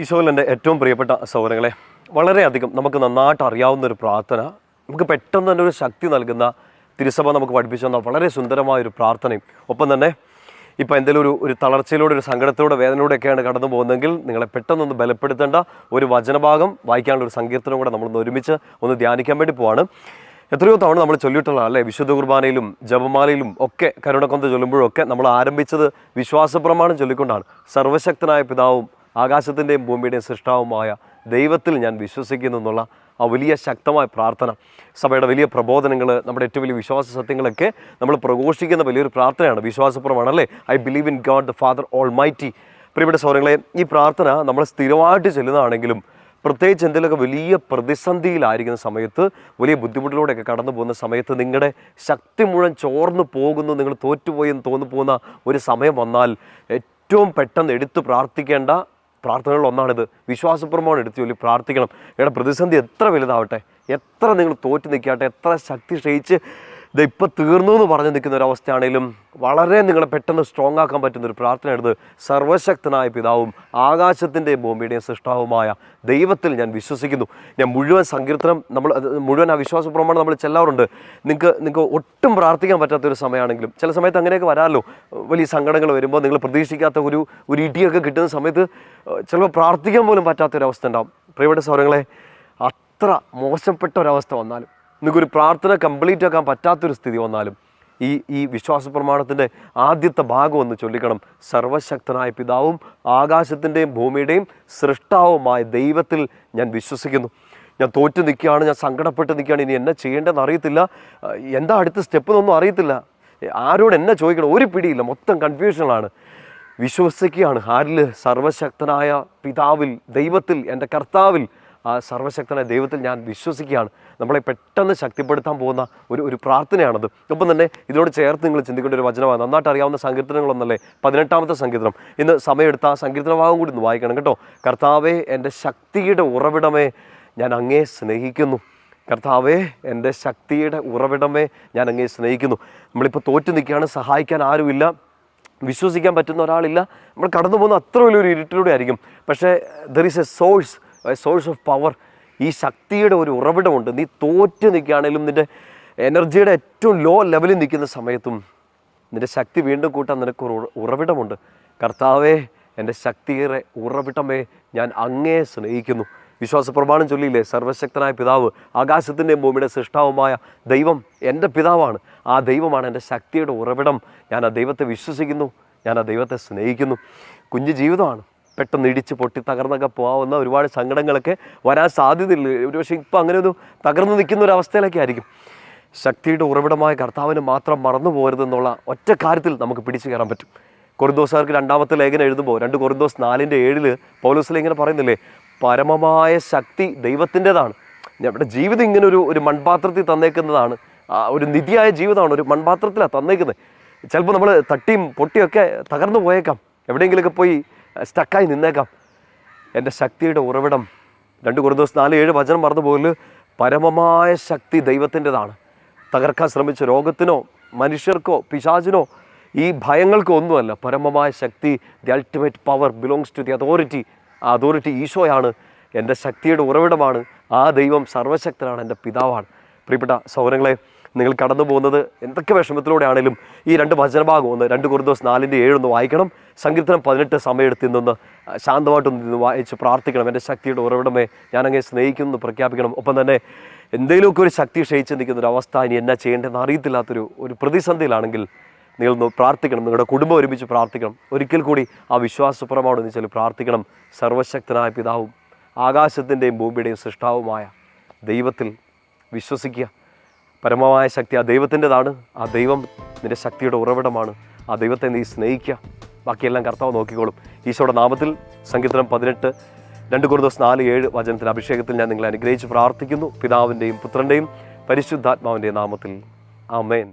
ഈശോയിൽ എന്റെ ഏറ്റവും പ്രിയപ്പെട്ട സൗരങ്ങളെ വളരെയധികം നമുക്ക് നന്നായിട്ട് അറിയാവുന്ന ഒരു പ്രാർത്ഥന നമുക്ക് പെട്ടെന്ന് തന്നെ ഒരു ശക്തി നൽകുന്ന തിരുസഭ നമുക്ക് പഠിപ്പിച്ചു തന്ന വളരെ സുന്ദരമായ ഒരു പ്രാർത്ഥനയും. ഒപ്പം തന്നെ ഇപ്പോൾ എന്തെങ്കിലും ഒരു ഒരു തളർച്ചയിലൂടെ ഒരു സങ്കടത്തിലൂടെ വേദനയിലൂടെയൊക്കെയാണ് കടന്നു പോകുന്നതെങ്കിൽ നിങ്ങളെ പെട്ടെന്നൊന്ന് ബലപ്പെടുത്തേണ്ട ഒരു വചനഭാഗം വായിക്കാനുള്ള ഒരു സങ്കീർത്തനം കൂടെ നമ്മളൊന്ന് ഒരുമിച്ച് ഒന്ന് ധ്യാനിക്കാൻ വേണ്ടി പോവാണ്. എത്രയോ തവണ നമ്മൾ ചൊല്ലിയിട്ടുള്ള അല്ലേ? വിശുദ്ധ കുർബാനയിലും ജപമാലയിലും ഒക്കെ കരുണക്കൊന്ത ചൊല്ലുമ്പോഴും ഒക്കെ നമ്മൾ ആരംഭിച്ചത് വിശ്വാസപ്രമാണം ചൊല്ലിക്കൊണ്ടാണ്. സർവശക്തനായ പിതാവും ആകാശത്തിന്റെയും ഭൂമിയുടെയും സൃഷ്ടാവുമായ ദൈവത്തിൽ ഞാൻ വിശ്വസിക്കുന്നു എന്നുള്ള ആ വലിയ ശക്തമായ പ്രാർത്ഥന. സഭയുടെ വലിയ പ്രബോധനങ്ങൾ നമ്മുടെ ഏറ്റവും വലിയ വിശ്വാസ സത്യങ്ങളൊക്കെ നമ്മൾ പ്രഘോഷിക്കുന്ന വലിയൊരു പ്രാർത്ഥനയാണ്. വിശ്വാസപ്രമാണം അല്ലേ I believe in God the father almighty പ്രിയപ്പെട്ട സൗരങ്ങളെ ഈ പ്രാർത്ഥന നമ്മൾ സ്ഥിരമായിട്ട് ചെല്ലുന്നതാണെങ്കിലും പ്രത്യേകിച്ച് എന്തെങ്കിലുമൊക്കെ വലിയ പ്രതിസന്ധിയിലായിരിക്കുന്ന സമയത്ത് വലിയ ബുദ്ധിമുട്ടിലൂടെയൊക്കെ കടന്നു പോകുന്ന സമയത്ത് നിങ്ങളുടെ ശക്തി മുഴുവൻ ചോർന്നു പോകുന്നു നിങ്ങൾ തോറ്റുപോയെന്ന് തോന്നു പോകുന്ന ഒരു സമയം വന്നാൽ ഏറ്റവും പെട്ടെന്ന് എടുത്തു പ്രാർത്ഥിക്കേണ്ട പ്രാർത്ഥനകളിൽ ഒന്നാണിത്. വിശ്വാസപ്രമാണം എടുത്തു ചൊല്ലി പ്രാർത്ഥിക്കണം. നിങ്ങളുടെ പ്രതിസന്ധി എത്ര വലുതാവട്ടെ? എത്ര നിങ്ങൾ തോറ്റു നിൽക്കാട്ടെ? എത്ര ശക്തി ക്ഷയിച്ച് ഇത് ഇപ്പം തീർന്നു എന്ന് പറഞ്ഞു നിൽക്കുന്ന ഒരു അവസ്ഥയാണെങ്കിലും വളരെ നിങ്ങളെ പെട്ടെന്ന് സ്ട്രോങ് ആക്കാൻ പറ്റുന്ന ഒരു പ്രാർത്ഥനയാണിത്. സർവശക്തനായ പിതാവും ആകാശത്തിന്റെയും ഭൂമിയുടെയും സൃഷ്ടാവുമായ ദൈവത്തിൽ ഞാൻ വിശ്വസിക്കുന്നു. ഞാൻ മുഴുവൻ സങ്കീർത്തനം നമ്മൾ മുഴുവൻ ആ വിശ്വാസ പ്രമാണം നമ്മൾ ചെല്ലാറുണ്ട്. നിങ്ങൾക്ക് നിങ്ങൾക്ക് ഒട്ടും പ്രാർത്ഥിക്കാൻ പറ്റാത്ത ഒരു സമയമാണെങ്കിലും ചില സമയത്ത് അങ്ങനെയൊക്കെ വരാമല്ലോ. വലിയ സങ്കടങ്ങൾ വരുമ്പോൾ നിങ്ങൾ പ്രതീക്ഷിക്കാത്ത ഒരു ഒരു ഇടിയൊക്കെ കിട്ടുന്ന സമയത്ത് ചിലപ്പോൾ പ്രാർത്ഥിക്കാൻ പോലും പറ്റാത്തൊരവസ്ഥ ഉണ്ടാവും. പ്രിയപ്പെട്ട സൗരങ്ങളെ അത്ര മോശപ്പെട്ട ഒരവസ്ഥ വന്നാലും നിങ്ങൾക്കൊരു പ്രാർത്ഥന കംപ്ലീറ്റ് ആക്കാൻ പറ്റാത്തൊരു സ്ഥിതി വന്നാലും ഈ ഈ വിശ്വാസ പ്രമാണത്തിന്റെ ആദ്യത്തെ ഭാഗം ഒന്ന് ചൊല്ലിക്കണം. സർവശക്തനായ പിതാവും ആകാശത്തിന്റെയും ഭൂമിയുടെയും സൃഷ്ടാവുമായ ദൈവത്തിൽ ഞാൻ വിശ്വസിക്കുന്നു. ഞാൻ തോറ്റു നിൽക്കുകയാണ് ഞാൻ സങ്കടപ്പെട്ട് നിൽക്കുകയാണ്. ഇനി എന്നെ ചെയ്യേണ്ടതെന്ന് അറിയത്തില്ല. എന്താ അടുത്ത സ്റ്റെപ്പ് എന്നൊന്നും അറിയത്തില്ല. ആരോട് എന്നെ ചോദിക്കണം? ഒരു പിടിയില്ല. മൊത്തം കൺഫ്യൂഷനാണ് വിശ്വസിക്കുകയാണ്. ആരിൽ സർവശക്തനായ പിതാവിൽ ദൈവത്തിൽ എന്റെ കർത്താവിൽ ആ സർവശക്തനായ ദൈവത്തിൽ ഞാൻ വിശ്വസിക്കുകയാണ്. നമ്മളെ പെട്ടെന്ന് ശക്തിപ്പെടുത്താൻ പോകുന്ന ഒരു ഒരു പ്രാർത്ഥനയാണത്. ഒപ്പം തന്നെ ഇതിനോട് ചേർത്ത് നിങ്ങൾ ചിന്തിക്കേണ്ട ഒരു വചനമാണ്. നന്നായിട്ട് അറിയാവുന്ന സങ്കീർത്തനങ്ങളൊന്നല്ലേ? പതിനെട്ടാമത്തെ സങ്കീർത്തനം. ഇന്ന് സമയമെടുത്ത ആ സങ്കീർത്തന ഭാഗം കൂടി ഒന്ന് വായിക്കണം കേട്ടോ. കർത്താവേ എന്റെ ശക്തിയുടെ ഉറവിടമേ ഞാൻ അങ്ങേ സ്നേഹിക്കുന്നു. കർത്താവേ എന്റെ ശക്തിയുടെ ഉറവിടമേ ഞാൻ അങ്ങേ സ്നേഹിക്കുന്നു. നമ്മളിപ്പോൾ തോറ്റു നിൽക്കുകയാണ്. സഹായിക്കാൻ ആരുമില്ല. വിശ്വസിക്കാൻ പറ്റുന്ന ഒരാളില്ല. നമ്മൾ കടന്നു പോകുന്ന അത്ര വലിയൊരു ഇരുട്ടിലൂടെ ആയിരിക്കും. പക്ഷേ there is a source source of power ഈ ശക്തിയുടെ ഒരു ഉറവിടമുണ്ട്. നീ തോറ്റ് നിൽക്കുകയാണെങ്കിലും നിന്റെ എനർജിയുടെ ഏറ്റവും ലോ ലെവലിൽ നിൽക്കുന്ന സമയത്തും നിന്റെ ശക്തി വീണ്ടും കൂട്ടാൻ നിനക്ക് ഒരു ഉറവിടമുണ്ട്. കർത്താവേ എന്റെ ശക്തിയുടെ ഉറവിടമേ ഞാൻ അങ്ങേ സ്നേഹിക്കുന്നു. വിശ്വാസ പ്രമാണം ചൊല്ലിയില്ലേ? സർവശക്തനായ പിതാവ് ആകാശത്തിന്റെയും ഭൂമിയുടെ സൃഷ്ടാവുമായ ദൈവം എന്റെ പിതാവാണ്. ആ ദൈവമാണ് എന്റെ ശക്തിയുടെ ഉറവിടം. ഞാൻ ആ ദൈവത്തെ വിശ്വസിക്കുന്നു. ഞാൻ ആ ദൈവത്തെ സ്നേഹിക്കുന്നു. കുഞ്ഞു ജീവിതമാണ്. പെട്ടെന്ന് ഇടിച്ച് പൊട്ടി തകർന്നൊക്കെ പോകാവുന്ന ഒരുപാട് സങ്കടങ്ങളൊക്കെ വരാൻ സാധ്യതയില്ല. ഒരു പക്ഷേ ഇപ്പം അങ്ങനെ ഒരു തകർന്നു നിൽക്കുന്ന ഒരു അവസ്ഥയിലൊക്കെ ആയിരിക്കും. ശക്തിയുടെ ഉറവിടമായ കർത്താവിന് മാത്രം മറന്നു പോരുതെന്നുള്ള ഒറ്റ കാര്യത്തിൽ നമുക്ക് പിടിച്ചു കയറാൻ പറ്റും. കൊറിന്തോസുകാർക്ക് രണ്ടാമത്തെ ലേഖനം എഴുതുമ്പോൾ രണ്ട് കൊറിന്തോസ് നാലിന്റെ ഏഴിൽ പൗലോസിലെ ഇങ്ങനെ പറയുന്നില്ലേ പരമമായ ശക്തി ദൈവത്തിന്റെതാണ്. നമ്മുടെ ജീവിതം ഇങ്ങനെ ഒരു ഒരു മൺപാത്രത്തിൽ തന്നേക്കുന്നതാണ്. ഒരു നിധിയായ ജീവിതമാണ് ഒരു മൺപാത്രത്തിലാണ് തന്നേക്കുന്നത് ചിലപ്പോൾ നമ്മൾ തട്ടിയും പൊട്ടിയൊക്കെ തകർന്നു പോയേക്കാം. എവിടെയെങ്കിലുമൊക്കെ പോയി സ്റ്റക്കായി നിന്നേക്കാം. എന്റെ ശക്തിയുടെ ഉറവിടം. രണ്ട് കുറേ ദിവസം നാല് ഏഴ് വചനം മറന്നു പോകൽ പരമമായ ശക്തി ദൈവത്തിന്റെതാണ്. തകർക്കാൻ ശ്രമിച്ച രോഗത്തിനോ മനുഷ്യർക്കോ പിശാചിനോ ഈ ഭയങ്ങൾക്കോ ഒന്നുമല്ല. പരമമായ ശക്തി the ultimate power belongs to the authority ആ അതോറിറ്റി ഈശോയാണ്. എന്റെ ശക്തിയുടെ ഉറവിടമാണ്. ആ ദൈവം സർവശക്തനാണ്. എന്റെ പിതാവാണ്. പ്രിയപ്പെട്ട സൗരങ്ങളെ നിങ്ങൾ കടന്നു പോകുന്നത് എന്തൊക്കെ വിഷമത്തിലൂടെ ആണെങ്കിലും ഈ രണ്ട് വചനഭാഗം ഒന്ന് രണ്ട് കുറുദോസ് നാലിന്റെ ഏഴൊന്ന് വായിക്കണം. സങ്കീർത്തനം പതിനെട്ട് സമയമെടുത്ത് ഇന്നൊന്ന് ശാന്തമായിട്ടൊന്ന് നിന്ന് വായിച്ച് പ്രാർത്ഥിക്കണം. എന്റെ ശക്തിയുടെ ഉറവിടമേ ഞാനങ്ങനെ സ്നേഹിക്കുന്നു പ്രഖ്യാപിക്കണം. ഒപ്പം തന്നെ എന്തെങ്കിലുമൊക്കെ ഒരു ശക്തി ക്ഷയിച്ച് നിൽക്കുന്ന ഒരു അവസ്ഥ ഇനി എന്നാ ചെയ്യേണ്ടതെന്ന് അറിയത്തില്ലാത്തൊരു ഒരു പ്രതിസന്ധിയിലാണെങ്കിൽ നിങ്ങളൊന്ന് പ്രാർത്ഥിക്കണം. നിങ്ങളുടെ കുടുംബം ഒരുമിച്ച് പ്രാർത്ഥിക്കണം. ഒരിക്കൽ കൂടി ആ വിശ്വാസപരമാണെന്ന് വെച്ചാൽ പ്രാർത്ഥിക്കണം. സർവശക്തനായ പിതാവും ആകാശത്തിന്റെയും ഭൂമിയുടെയും സൃഷ്ടാവുമായ ദൈവത്തിൽ വിശ്വസിക്കുക. പരമമായ ശക്തി ആ ദൈവത്തിന്റെതാണ്. ആ ദൈവം നിന്റെ ശക്തിയുടെ ഉറവിടമാണ്. ആ ദൈവത്തെ നീ സ്നേഹിക്കുക. ബാക്കിയെല്ലാം കർത്താവ് നോക്കിക്കോളും. ഈശോയുടെ നാമത്തിൽ സംഗീതം പതിനെട്ട് രണ്ട് കുറേ നാല് ഏഴ് വചനത്തിൽ അഭിഷേകത്തിൽ ഞാൻ നിങ്ങളെ അനുഗ്രഹിച്ച് പ്രാർത്ഥിക്കുന്നു. പിതാവിന്റെയും പുത്രന്റെയും പരിശുദ്ധാത്മാവിന്റെയും നാമത്തിൽ. ആമേൻ.